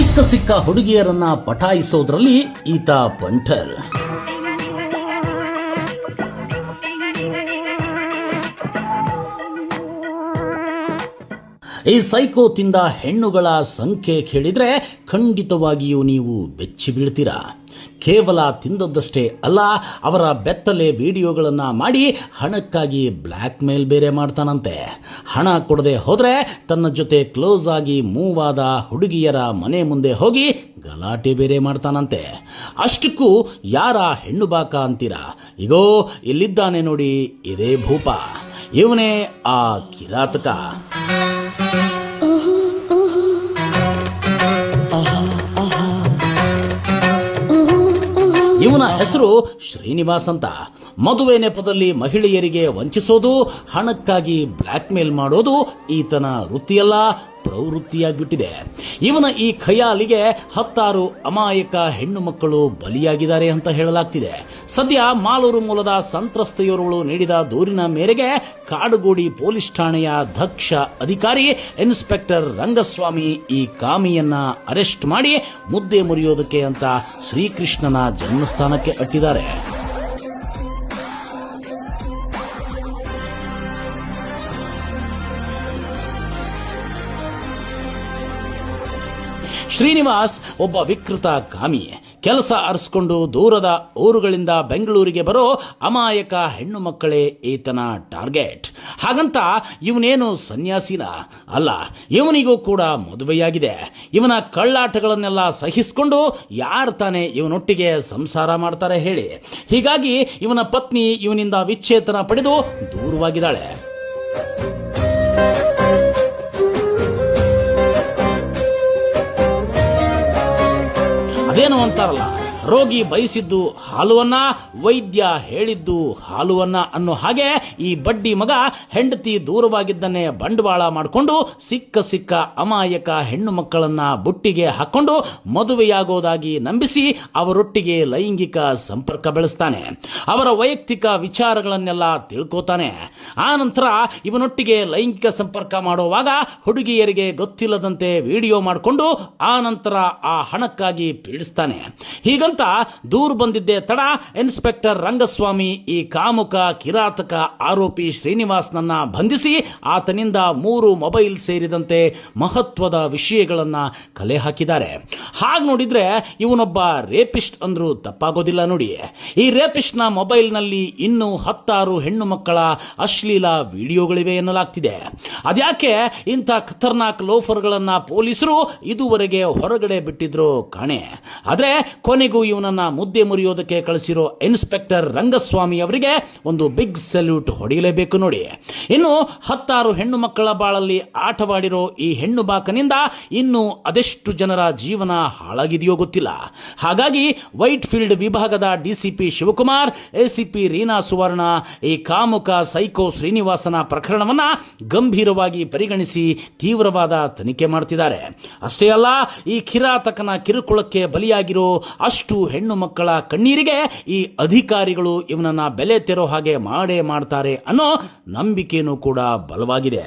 ಸಿಕ್ಕ ಸಿಕ್ಕ ಹುಡುಗಿಯರನ್ನ ಪಟಾಯಿಸೋದ್ರಲ್ಲಿ ಈತ ಬಂಟರ್ ಈ ಸೈಕೋ ತಿಂದ ಹೆಣ್ಣುಗಳ ಸಂಖ್ಯೆ ಕೇಳಿದ್ರೆ ಖಂಡಿತವಾಗಿಯೂ ನೀವು ಬೆಚ್ಚಿ ಬೀಳ್ತೀರಾ ಕೇವಲ ತಿಂದದ್ದಷ್ಟೇ ಅಲ್ಲ, ಅವರ ಬೆತ್ತಲೆ ವಿಡಿಯೋಗಳನ್ನು ಮಾಡಿ ಹಣಕ್ಕಾಗಿ ಬ್ಲ್ಯಾಕ್ ಮೇಲ್ ಬೇರೆ ಮಾಡ್ತಾನಂತೆ. ಹಣ ಕೊಡದೆ ಹೋದರೆ ತನ್ನ ಜೊತೆ ಕ್ಲೋಸ್ ಆಗಿ ಮೂವ್ ಆದ ಹುಡುಗಿಯರ ಮನೆ ಮುಂದೆ ಹೋಗಿ ಗಲಾಟೆ ಬೇರೆ ಮಾಡ್ತಾನಂತೆ. ಅಷ್ಟಕ್ಕೂ, ಯಾರ ಹೆಣ್ಣು ಬಾಕ ಅಂತೀರಾ? ಇಗೋ, ಇಲ್ಲಿದ್ದಾನೆ ನೋಡಿ, ಇದೇ ಭೂಪ. ಇವನೇ ಆ ಕಿರಾತಕ. ಇವನ ಹೆಸರು ಶ್ರೀನಿವಾಸ್ ಅಂತ. ಮದುವೆ ನೆಪದಲ್ಲಿ ಮಹಿಳೆಯರಿಗೆ ವಂಚಿಸೋದು ಹಣಕ್ಕಾಗಿ ಬ್ಲ್ಯಾಕ್ ಮೇಲ್ ಮಾಡೋದು ಈತನ ವೃತ್ತಿಯಲ್ಲ. ಪ್ರವೃತ್ತಿಯಾಗ್ಬಿಟ್ಟಿದೆ. ಇವನ ಈ ಖಯಾಲಿಗೆ ಹತ್ತಾರು ಅಮಾಯಕ ಹೆಣ್ಣು ಮಕ್ಕಳು ಬಲಿಯಾಗಿದ್ದಾರೆ ಅಂತ ಹೇಳಲಾಗ್ತಿದೆ. ಸದ್ಯ ಮಾಲೂರು ಮೂಲದ ಸಂತ್ರಸ್ತೆಯೋರ್ವಳು ನೀಡಿದ ದೂರಿನ ಮೇರೆಗೆ ಕಾಡುಗೋಡಿ ಪೊಲೀಸ್ ಠಾಣೆಯ ದಕ್ಷ ಅಧಿಕಾರಿ ಇನ್ಸ್ಪೆಕ್ಟರ್ ರಂಗಸ್ವಾಮಿ ಈ ಕಾಮಿಯನ್ನ ಅರೆಸ್ಟ್ ಮಾಡಿ ಮುದ್ದೆ ಮುರಿಯೋದಕ್ಕೆ ಅಂತ ಶ್ರೀಕೃಷ್ಣನ ಜನ್ಮಸ್ಥಾನಕ್ಕೆ ಅಟ್ಟಿದ್ದಾರೆ. ಶ್ರೀನಿವಾಸ್ ಒಬ್ಬ ವಿಕೃತ ಗಾಮಿ. ಕೆಲಸ ಅರಸ್ಕೊಂಡು ದೂರದ ಊರುಗಳಿಂದ ಬೆಂಗಳೂರಿಗೆ ಬರೋ ಅಮಾಯಕ ಹೆಣ್ಣು ಮಕ್ಕಳೇ ಈತನ ಟಾರ್ಗೆಟ್. ಹಾಗಂತ ಇವನೇನು ಸನ್ಯಾಸಿನ? ಅಲ್ಲ, ಇವನಿಗೂ ಕೂಡ ಮದುವೆಯಾಗಿದೆ. ಇವನ ಕಳ್ಳಾಟಗಳನ್ನೆಲ್ಲ ಸಹಿಸಿಕೊಂಡು ಯಾರು ತಾನೇ ಇವನೊಟ್ಟಿಗೆ ಸಂಸಾರ ಮಾಡ್ತಾರೆ ಹೇಳಿ. ಹೀಗಾಗಿ ಇವನ ಪತ್ನಿ ಇವನಿಂದ ವಿಚ್ಛೇದನ ಪಡೆದು ದೂರವಾಗಿದ್ದಾಳೆ. ಅದೇನು ಅಂತಾರಲ್ಲ. ರೋಗಿ ಬಯಸಿದ್ದು ಹಾಲುವನ್ನ, ವೈದ್ಯ ಹೇಳಿದ್ದು ಹಾಲುವನ್ನ ಅನ್ನೋ ಹಾಗೆ ಈ ಬಡ್ಡಿ ಮಗ ಹೆಂಡತಿ ದೂರವಾಗಿದ್ದನ್ನೇ ಬಂಡವಾಳ ಮಾಡಿಕೊಂಡು ಸಿಕ್ಕ ಸಿಕ್ಕ ಅಮಾಯಕ ಹೆಣ್ಣು ಮಕ್ಕಳನ್ನ ಬುಟ್ಟಿಗೆ ಹಾಕೊಂಡು ಮದುವೆಯಾಗೋದಾಗಿ ನಂಬಿಸಿ ಅವರೊಟ್ಟಿಗೆ ಲೈಂಗಿಕ ಸಂಪರ್ಕ ಬೆಳೆಸ್ತಾನೆ. ಅವರ ವೈಯಕ್ತಿಕ ವಿಚಾರಗಳನ್ನೆಲ್ಲ ತಿಳ್ಕೋತಾನೆ. ಆ ನಂತರ ಇವನೊಟ್ಟಿಗೆ ಲೈಂಗಿಕ ಸಂಪರ್ಕ ಮಾಡುವಾಗ ಹುಡುಗಿಯರಿಗೆ ಗೊತ್ತಿಲ್ಲದಂತೆ ವಿಡಿಯೋ ಮಾಡಿಕೊಂಡು ಆ ನಂತರ ಆ ಹಣಕ್ಕಾಗಿ ಪೀಡಿಸ್ತಾನೆ. ಹೀಗಂತ ದೂರು ಬಂದಿದ್ದೆ ತಡ. ಇನ್ಸ್ಪೆಕ್ಟರ್ ರಂಗಸ್ವಾಮಿ ಈ ಕಾಮುಕ, ಕಿರಾತಕ ಆರೋಪಿ ಶ್ರೀನಿವಾಸ್ನನ್ನ ಬಂಧಿಸಿ ಆತನಿಂದ ಮೂರು ಮೊಬೈಲ್ ಸೇರಿದಂತೆ ಮಹತ್ವದ ವಿಷಯಗಳನ್ನ ಕಲೆ ಹಾಕಿದ್ದಾರೆ. ಹಾಗೆ ನೋಡಿದ್ರೆ ಇವನೊಬ್ಬ ರೇಪಿಸ್ಟ್ ಅಂದ್ರೂ ತಪ್ಪಾಗೋದಿಲ್ಲ ನೋಡಿ. ಈ ರೇಪಿಸ್ಟ್ನ ಮೊಬೈಲ್ನಲ್ಲಿ ಇನ್ನೂ ಹತ್ತಾರು ಹೆಣ್ಣು ಮಕ್ಕಳ ಅಶ್ಲೀಲ ವಿಡಿಯೋಗಳಿವೆ ಎನ್ನಲಾಗ್ತಿದೆ. ಅದ್ಯಾಕೆ ಇಂಥ ಖತರ್ನಾಕ್ ಲೋಫರ್ಗಳನ್ನು ಪೊಲೀಸರು ಇದುವರೆಗೆ ಹೊರಗಡೆ ಬಿಟ್ಟಿದ್ರು ಕಾಣೆ. ಆದ್ರೆ ಕೊನೆಗೂ ಇವನನ್ನ ಮುದ್ದೆ ಮುರಿಯೋದಕ್ಕೆ ಕಳಿಸಿರೋ ಇನ್ಸ್ಪೆಕ್ಟರ್ ರಂಗಸ್ವಾಮಿ ಅವರಿಗೆ ಒಂದು ಬಿಗ್ ಸಲ್ಯೂಟ್ ಹೊಡೆಯಲೇಬೇಕು ನೋಡಿ. ಇನ್ನು ಹತ್ತಾರು ಹೆಣ್ಣು ಮಕ್ಕಳ ಬಾಳಲ್ಲಿ ಆಟವಾಡಿರೋ ಈ ಹೆಣ್ಣು ಬಾಕನಿಂದ ಇನ್ನು ಅದೆಷ್ಟು ಜನರ ಜೀವನ ಹಾಳಾಗಿದೆಯೋ ಗೊತ್ತಿಲ್ಲ. ಹಾಗಾಗಿ ವೈಟ್ ಫೀಲ್ಡ್ ವಿಭಾಗದ ಡಿಸಿಪಿ ಶಿವಕುಮಾರ್, ಎಸಿಪಿ ರೀನಾ ಸುವರ್ಣ ಈ ಕಾಮುಕ ಸೈಕೋ ಶ್ರೀನಿವಾಸನ ಪ್ರಕರಣವನ್ನ ಗಂಭೀರವಾಗಿ ಪರಿಗಣಿಸಿ ತೀವ್ರವಾದ ತನಿಖೆ ಮಾಡ್ತಿದ್ದಾರೆ. ಅಷ್ಟೇ ಅಲ್ಲ, ಈ ಕಿರಾತಕನ ಕಿರುಕುಳಕ್ಕೆ ಬಲಿಯಾಗಿರೋ ಅಷ್ಟು ಹೆಣ್ಣು ಮಕ್ಕಳ ಕಣ್ಣೀರಿಗೆ ಈ ಅಧಿಕಾರಿಗಳು ಇವನನ್ನ ಬೆಲೆ ತೆರೋ ಹಾಗೆ ಮಾಡೇ ಮಾಡ್ತಾರೆ ಅನ್ನೋ ನಂಬಿಕೆಯೂ ಕೂಡ ಬಲವಾಗಿದೆ.